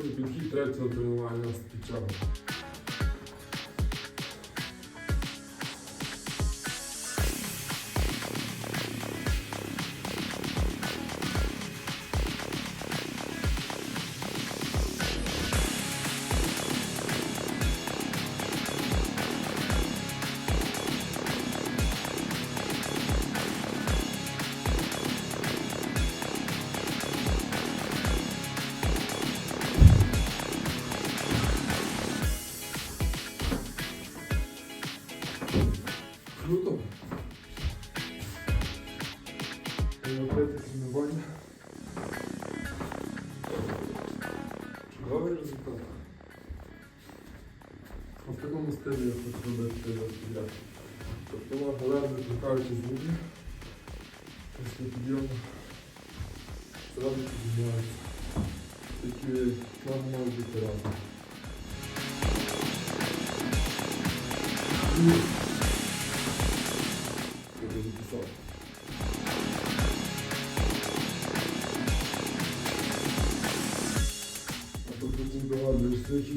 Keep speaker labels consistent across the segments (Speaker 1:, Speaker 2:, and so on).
Speaker 1: підхід третього тренування з підчагу. Такому стилі я хочу робити підряд. Тобто галерно викликаючи звуки. Після підйому зразу піднімається. Такі ноги можуть бути разом. Вже записав. А то потім догадуєшся, які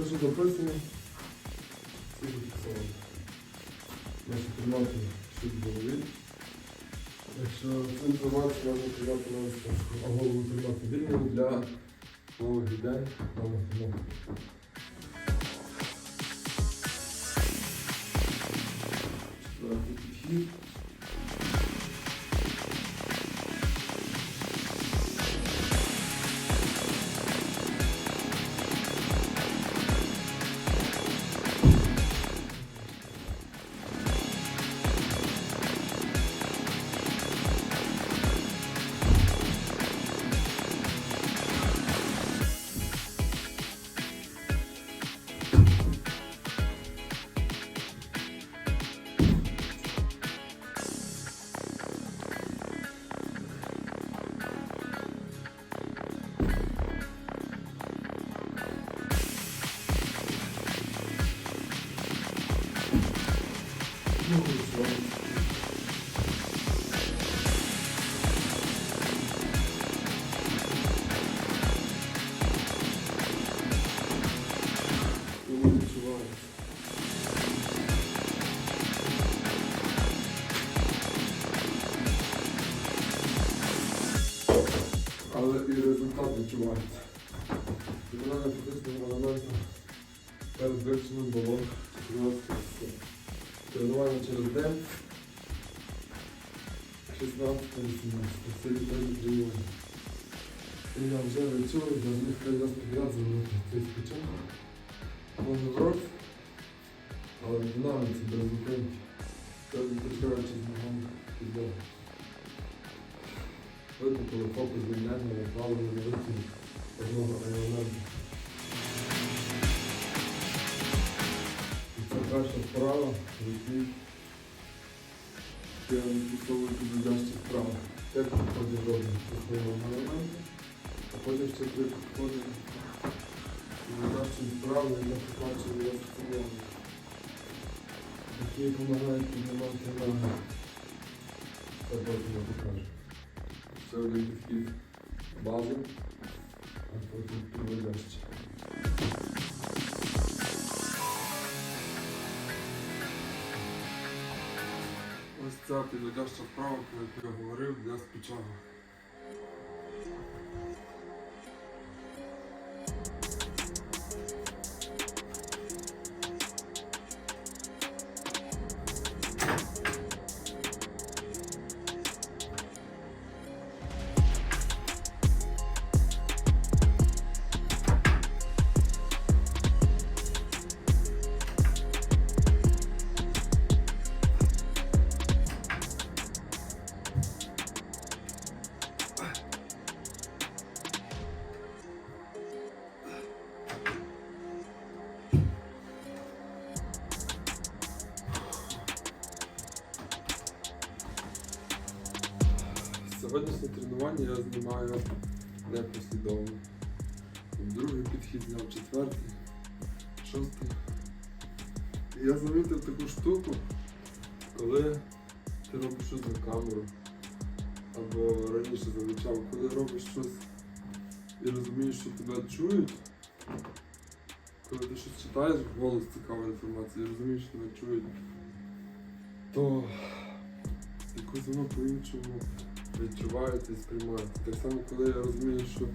Speaker 1: Все, що записано, все зафіксовано. Наші тримати щось в голові. Якщо цю інформацію можна тримати на листочку, а голову тримати вільною для ідей, нових ног. Четвертий підхід. Але і результат відчувається. Відбирання фізичного елементу перед вивченням було 14 часов. Тренування через день 16-18. Це літальні тренування. І я вже відчув, для них треба підряд зробити цей спочатку. Повний рот, але динаміці без зупинки. Це відпочиваючи з ногами підлогу. Викликали фокус звільнення, направлення на вихід одного. І це перша вправа, в якій я відпустовую підведящі вправи. Як підходить робимо основного елементу, а потім ще три підходи підведящі вправи, і я покачую його в. Які допомагають піднімати ноги. Це потім я покажу. Підхід бази, а потім підведящі. Ось ця підведяща вправа, про яку я говорив, для спічага. Сьогоднішнє тренування я знімаю непослідовно. Другий підхід зняв четвертий, шостий. Я замітив таку штуку, коли ти робиш щось на камеру, або раніше замічав, коли робиш щось і розумієш, що тебе чують, коли ти щось читаєш голос цікаву інформацію і розумієш, що тебе чують, то якось воно по-іншому відчувається і сприймається. Так само, коли я розумію, що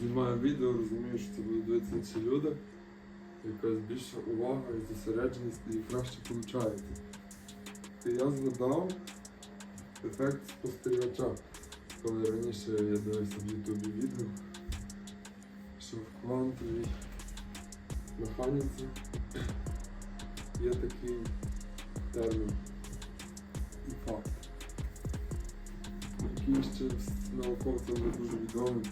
Speaker 1: знімаю відео, розумію, що це будуть дивитися інші люди, якась більша увага і зосередженість і краще виходить. І я згадав ефект спостерігача, коли раніше я дивився в Ютубі відео, що в квантовій механіці є такий термін і факт, який ще науковцям не дуже відомий.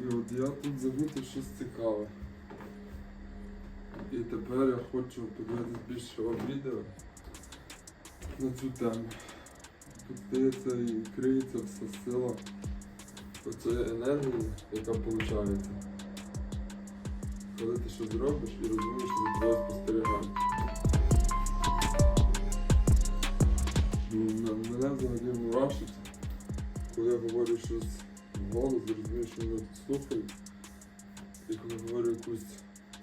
Speaker 1: І от я тут замітив щось цікаве. І тепер я хочу подивитися більшого відео на цю тему. Тут здається і криється вся сила оцієї енергії, яка виходить. Коли ти щось робиш і розумієш, що за тобою спостерігають. Мене взагалі мурашить, коли я говорю щось вголос, і розумію, що мене тут слухають. І коли говорю якусь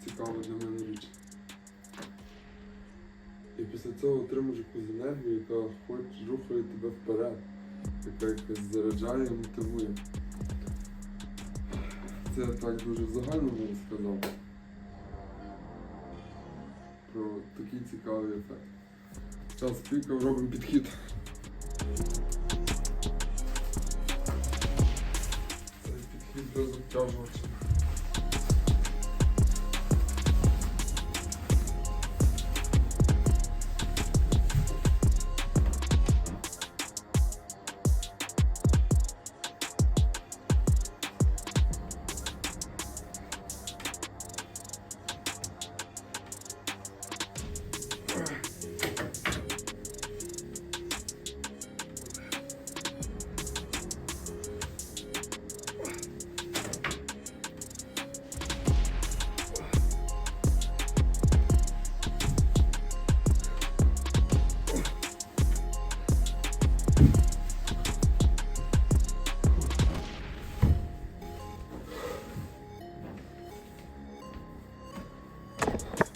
Speaker 1: цікаву для мене річ. І після цього отримуєш якусь енергію, яка хоч рухає тебе вперед, яка якось заряджає і мотивує. Це так дуже в загальному сказав. Про такий цікавий ефект. Час пікав, робимо підхід. Цей підхід без обтяжувача.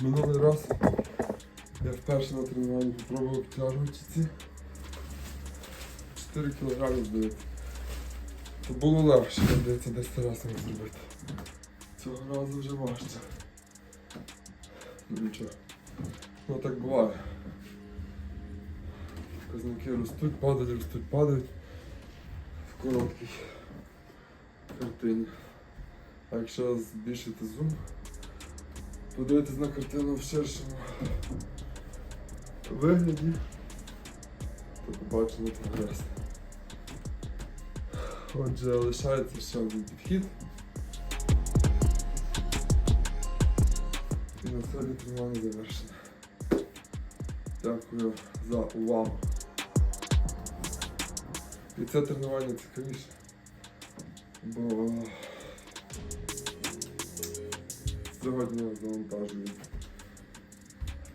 Speaker 1: Минулий раз я вперше на тренуванні попробував обтяжувати ці 4 кілограми здається. То було легше, здається, 10 разів зробити. Цього разу вже важче. Ну нічого. Ну так буває. Показники ростуть, падають, ростуть, падають в короткій картині. А якщо збільшити зум, подивитись на картину в ширшому вигляді, то побачимо прогрес. Отже, лишається ще один підхід. І на сьогодні тренування завершено. Дякую за увагу. І це тренування цікавіше, бо сьогодні я завантажую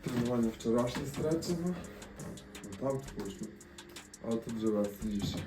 Speaker 1: тренування вчорашнє стретчинга, а там скучно. А тут вже веселіше.